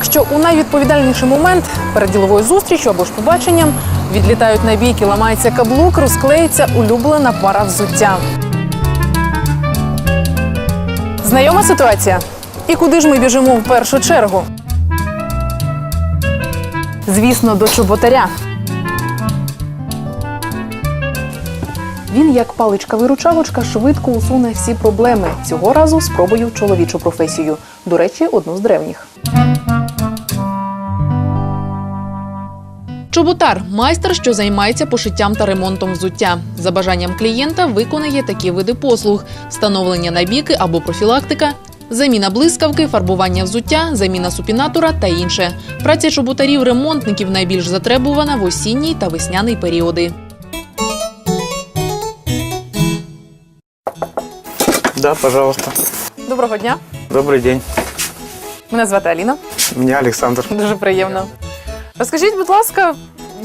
Так, що у найвідповідальніший момент перед діловою зустрічю або ж побаченням відлітають набійки, ламається каблук, розклеїться улюблена пара взуття. Знайома ситуація? І куди ж ми біжимо в першу чергу? Звісно, до чоботаря. Він, як паличка-виручалочка, швидко усуне всі проблеми. Цього разу спробую чоловічу професію. До речі, одну з древніх. Чоботар майстер, що займається пошиттям та ремонтом взуття. За бажанням клієнта виконає такі види послуг: встановлення набіки або профілактика, заміна блискавки, фарбування взуття, заміна супінатора та інше. Праця чоботарів-ремонтників найбільш затребувана в осінній та весняний періоди. Да, пожалуйста. Доброго дня. Добрый день. Мене звати Аліна. Меня Александр. Дуже приємно. Розкажіть, будь ласка,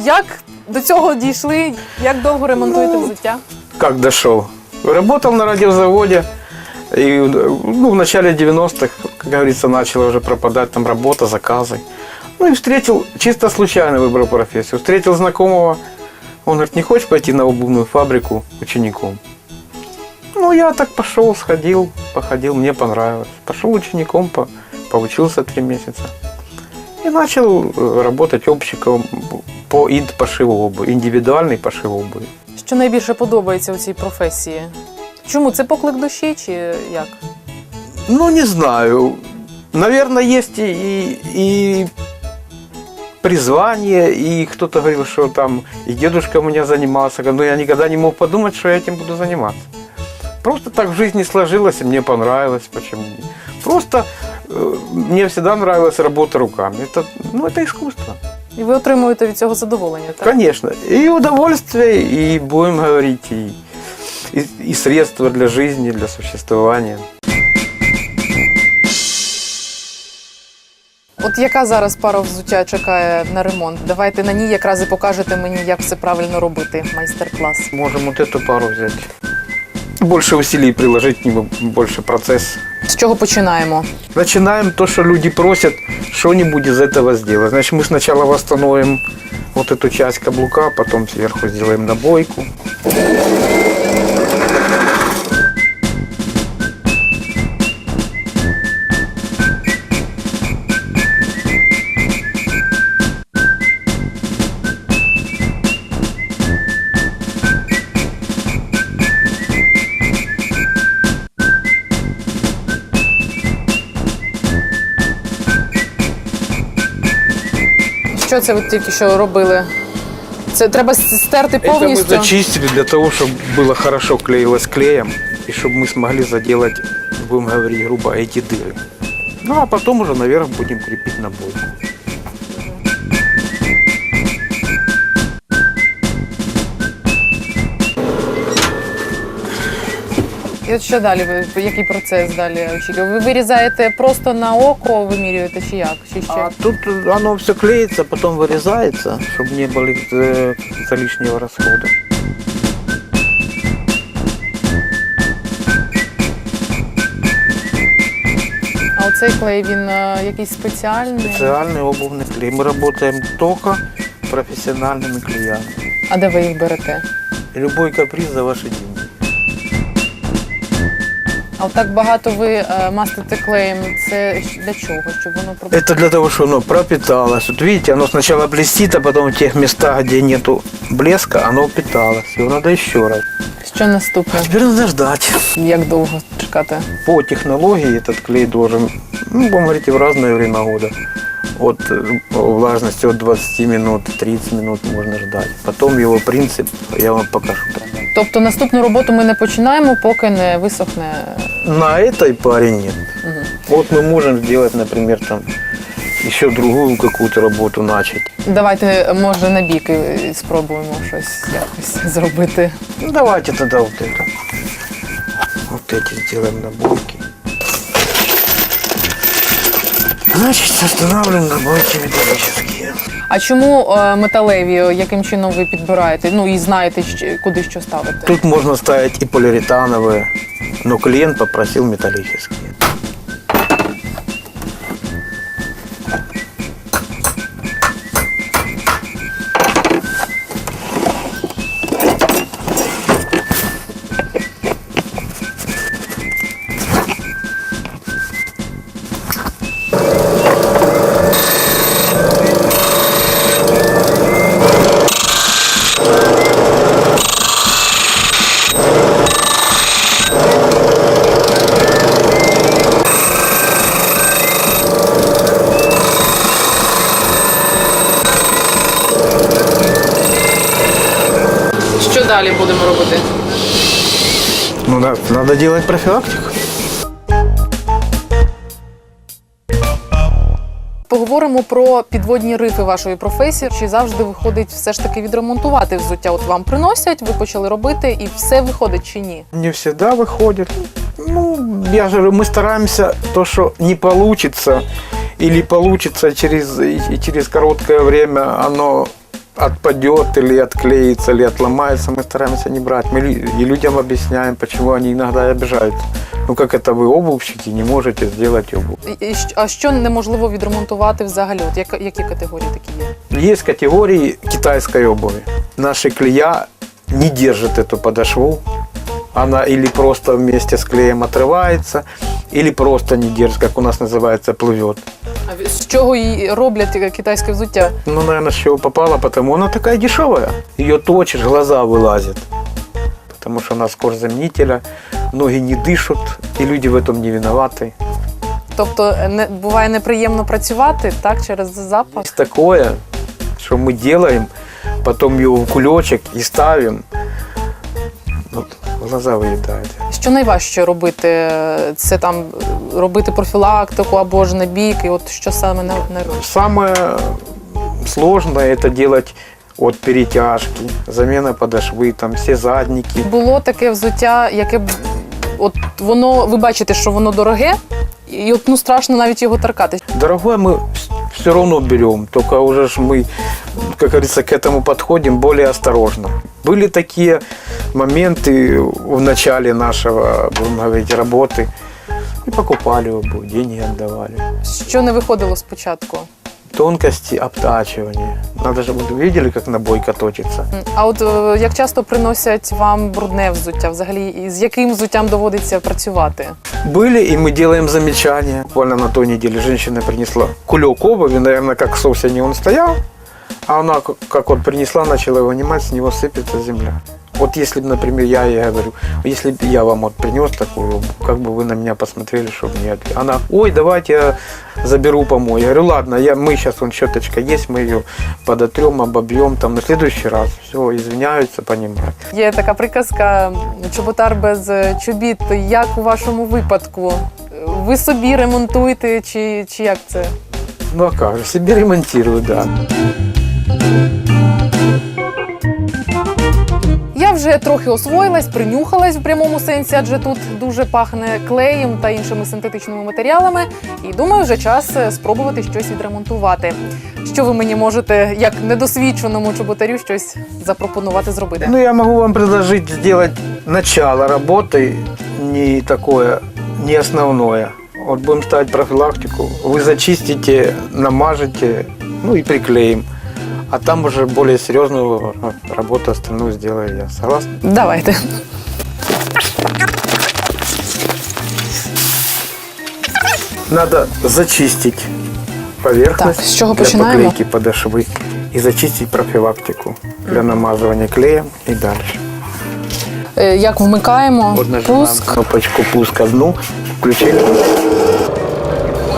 як до цього дійшли? Як довго ремонтуєте Ну, взуття? Как дошел? Работал на радиозаводе. И ну, в начале 90-х, как говорится, начала уже пропадать там работа, заказы. Ну и встретил, чисто случайно выбрал профессию. Встретил знакомого. Он говорит, не хочешь пойти на обувную фабрику учеником? Ну, я так пошел, сходил, походил, мне понравилось. Пошел учеником, по, поучился три месяца. И начал э, работать общиком по ид пошиву обуви, индивидуальный пошив обуви. Що найбільше подобається у цій професії? Чому це поклик душі чи як? Ну, не знаю. Наверное, есть и, и, и призвание, и кто-то говорил, что там и дедушка у меня занимался, но я никогда не мог подумать, что я этим буду заниматься. Просто так в жизни сложилось, и мне понравилось, почему. Просто э, мне всегда нравилась работа руками. Это, ну, это искусство. І ви отримуєте від цього задоволення, так? Конечно. И удовольствие, и будем говорить, и, и, и средства для жизни, для существования. От яка зараз пара взуття чекає на ремонт? Давайте на ній якраз і покажете мені, як все правильно робити. Майстер-клас. Можем вот эту пару взять. Больше усилий приложить к нему, больше процесс. З чого починаємо? Начинаем то, что люди просят, что-нибудь из этого сделать. Значит, мы сначала восстановим вот эту часть каблука, потом сверху сделаем набойку. Що це ви тільки що робили? Це треба с- стерти Это мы повністю. зачистили для того, чтобы было хорошо клеилось клеем, и чтобы мы смогли заделать, будем говорить грубо, эти дыры. Ну, а потом уже наверх будем крепить набойку. І от що далі? Ви який процес далі очікує? Ви вирізаєте просто на око, вимірюєте чи як? Чи ще? А тут оно все клеится, потом вырезается, чтобы не было э, каких-то лишнего расхода. А оцей клей він е, якийсь спеціальний. Специальный обувный клей. Мы работаем только профессиональными клеями. А де ви їх берете? И любой каприз за ваши деньги. А от так багато ви е, мастите клеєм. Це щ- для чого? Щоб воно про Это для того, чтобы оно пропиталось. Вот видите, оно сначала блестит, а потом в тех местах, где нету блеска, оно впиталось. Его надо еще раз. що наступне? Теперь надо ждать. Як довго чекати? По технологии этот клей должен, ну, будем говорить, в разное время года. От э, влажности от 20 минут, 30 минут можно ждать. Потом его принцип я вам покажу. Тобто наступну роботу ми не починаємо, поки не висохне. На этой паре нет. Мгм. Вот мы можем сделать, например, там еще другую какую-то работу начать. Давайте, може, на біки е, спробуємо щось якось зробити. Ну, давайте тогда вот это. Вот эти сделаем набойки. Значит, устанавливаем робочі металлические. А чому е, металеві, яким чином ви підбираєте? Ну і знаєте, щ- куди що ставити? Тут можно ставить и полиуретановые, но клиент попросил металлические. Да, надо делать профилактику. Поговоримо про підводні рифи вашої професії. Чи завжди виходить все ж таки відремонтувати взуття? От вам приносять, ви почали робити, і все виходить чи ні? Не всегда выходит. Ну, я говорю, мы стараемся то, что не получится, или получится через, через короткое время, оно отпадет или отклеится, или отломается, мы стараемся не брать. Мы лю- и людям объясняем, почему они иногда обижаются. Ну, как это вы, обувщики, не можете сделать обувь. І- і щ- А що неможливо відремонтувати взагалі? От яка- які категорії такі є? Есть категории китайской обуви. Наши клея не держат эту подошву. Она или просто вместе с клеем отрывается, или просто не держит, как у нас называется, плывет. А з чого її роблять е, китайське взуття? Ну, наверное, с чего попало, потому она такая дешевая. Ее точишь, глаза вылазят. Потому что она с кожзаменителя, ноги не дышат, и люди в этом не виноваты. Тобто е, не буває неприємно працювати так через запах. Есть такое, что мы делаем, потом ее в кулечек и ставим. Вот, глаза выедают. Що найважче робити? Це там е, робити профілактику або ж набійки. От що саме на, на... Самое сложное это делать от перетяжки, замена подошвы, там все задники. було таке взуття, яке б от воно, ви бачите, що воно дороге, і от ну страшно навіть його торкати. Дорогое мы все равно берем, только уже ж мы, как говорится, к этому подходим более осторожно. Были такие моменты в начале нашего, будем говорить, работы, и покупали обувь, деньги отдавали. Що не виходило спочатку? Тонкости обтачивания. Надо же, вы видели, как набойка точится? М, А от е, як часто приносять вам брудне взуття? Взагалі, і з яким взуттям доводиться працювати? Были, и мы делаем замечания. Буквально на той неделе женщина принесла кулек обуви, наверное, как в осени он стоял, а она к- как вот принесла, начала вынимать, с него сыпется земля. Вот если бы, например, я ей говорю, если бы я вам вот принес такую обувь, как бы вы на меня посмотрели, чтобы не отве- Она, ой, давайте я заберу помой. Я говорю, ладно, я, мы сейчас, вон щеточка есть, мы ее подотрем, обобьем, там, на следующий раз. Все, извиняются, понимают. Є така приказка чоботар без е, чобіт. Як у вашому випадку? Ви собі ремонтуєте, чи, чи як це? Ну а как же, себе ремонтирую, да. Я вже трохи освоїлась, принюхалась в прямому сенсі, адже тут дуже пахне клеєм та іншими синтетичними матеріалами. І думаю, вже час е, спробувати щось відремонтувати. Що ви мені можете, як недосвідченому чоботарю, щось запропонувати зробити? Ну, я могу вам предложить сделать начало работы, не такое, не основное. Вот будем ставить профилактику. Вы зачистите, намажете, ну и приклеим. А там уже более серьезную работу остальную сделаю я. Согласны? Давайте. Надо зачистить поверхность Так, с чего для починаем? поклейки подошвы и зачистить профилактику для намазывания клеем и дальше. Е, Як вмикаємо? Вот нажимаем Пуск. кнопочку пуск одну, включили.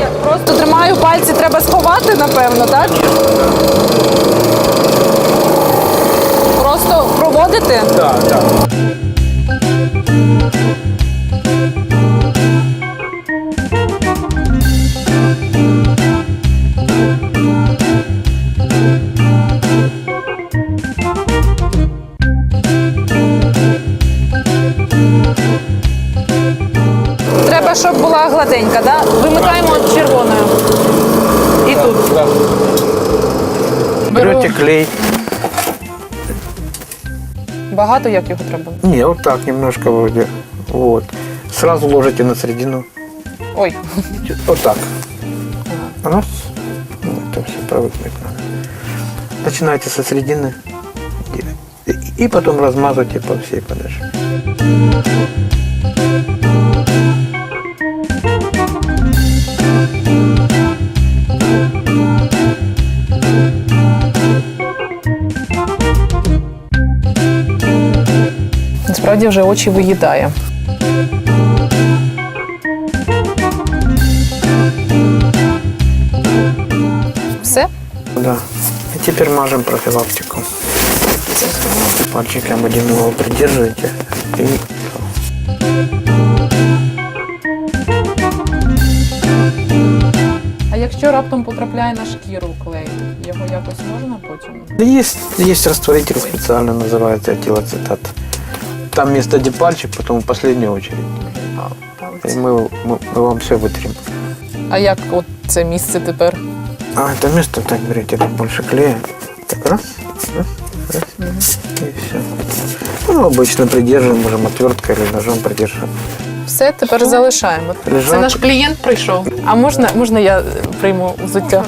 Я просто тримаю пальці, треба сховати, напевно, так? Просто проводити. Да, да. Треба, щоб була гладенька, да? Вимикаємо червоною. І тут. Берете клей. Багато як його треба? Не, вот так немножко вроде. Вот. Сразу ложите на середину. Ой. Вот так. Раз. Ну, это все привыкнуть надо. Начинайте со середины. И, и потом размазывайте по всей подошве. тоді вже очі виїдає. Все? Да. І тепер мажемо профілактику. Пальчиком один одного придержуєте. І... Якщо раптом потрапляє на шкіру клей, його якось можна потім? Є, є розтворитель спеціально називається тілоцитат. Там вместо депальчик, потом в последнюю очередь. И мы, мы, мы вам все вытрем. А як от це місце тепер? А, это место, так, берите, тут больше клея. Так, раз, раз, раз, и все. Ну, обычно придерживаем, можем отверткой или ножом придерживаем. Все тепер залишаємо. Лежат. Це наш клієнт прийшов. А можна, можна я е, прийму взуття?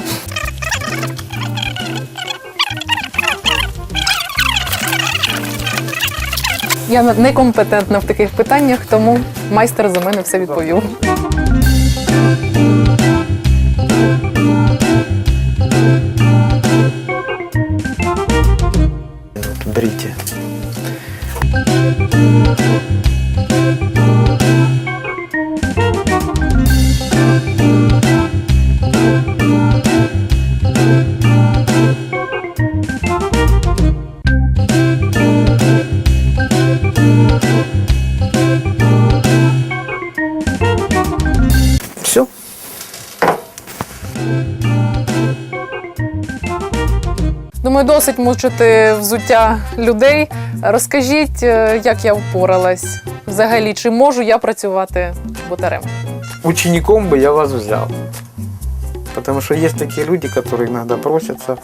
Я некомпетентна в таких питаннях, тому майстер за мене все відповів. Все. Думаю, досить мучити взуття людей. Розкажіть, е, як я впоралась взагалі, чи можу я працювати бутарем? Учеником бы я вас взял. Потому что есть такие люди, которые иногда просятся,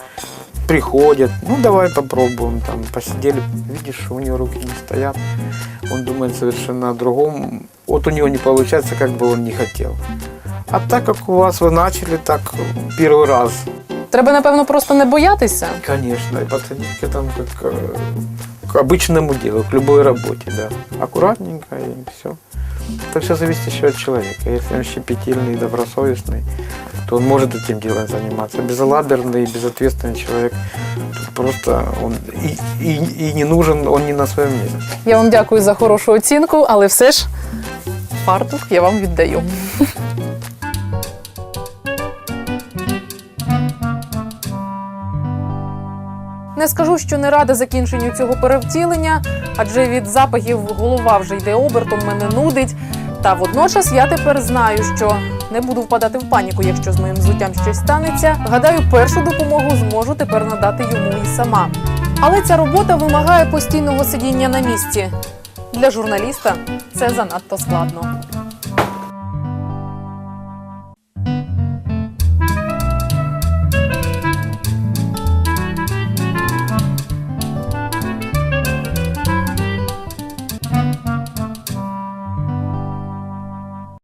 приходят, ну давай попробуем, там посидели, видишь, у него руки не стоят, он думает совершенно о другом, вот у него не получается, как бы он не хотел. А так как у вас вы начали так первый раз, Треба, напевно, просто не боятися. конечно, и подходить к этому как э, к обычному делу, к любой работе, да. Аккуратненько и все. Это все зависит еще от человека. Если он щепетильный и добросовестный, то он может этим делом заниматься. Безалаберный и безответственный человек, тут просто он и, и, и не нужен, он не на своем месте. Я вам дякую за хорошу оцінку, але все ж фартух я вам віддаю. Не скажу, що не рада закінченню цього перевтілення, адже від запахів голова вже йде обертом, мене нудить. Та водночас я тепер знаю, що не буду впадати в паніку, якщо з моїм взуттям щось станеться. Гадаю, першу допомогу зможу тепер надати йому і сама. Але ця робота вимагає постійного сидіння на місці. Для журналіста це занадто складно.